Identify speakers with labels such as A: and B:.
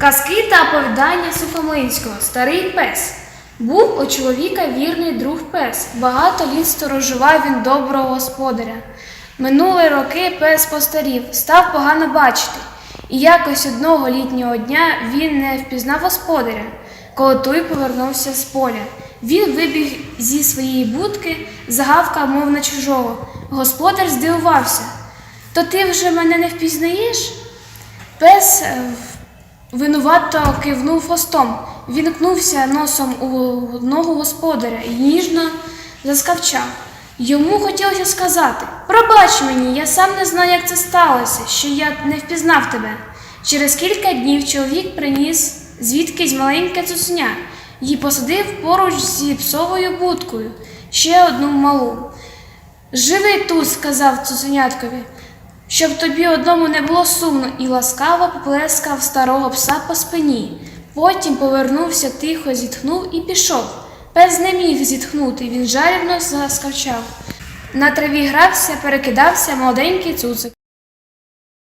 A: Казки та оповідання Сухомлинського Старий пес. Був у чоловіка вірний друг пес. Багато літ сторожував він доброго господаря. Минули роки пес постарів, став погано бачити. І якось одного літнього дня він не впізнав господаря, коли той повернувся з поля. Він вибіг зі своєї будки, загавкав, мов на чужого. Господар здивувався. То ти вже мене не впізнаєш? Пес е, винувато кивнув хвостом, він кнувся носом у ногу господаря і ніжно заскавчав. Йому хотілося сказати: Пробач мені, я сам не знаю, як це сталося, що я не впізнав тебе. Через кілька днів чоловік приніс звідкись маленьке цуценя і посадив поруч зі псовою будкою ще одну малу. Живи тут, сказав цуценяткові, щоб тобі одному не було сумно, і ласкаво поплескав старого пса по спині. Потім повернувся, тихо зітхнув і пішов. Пес не міг зітхнути, він жарівно заскавчав. На траві грався, перекидався молоденький цуцик.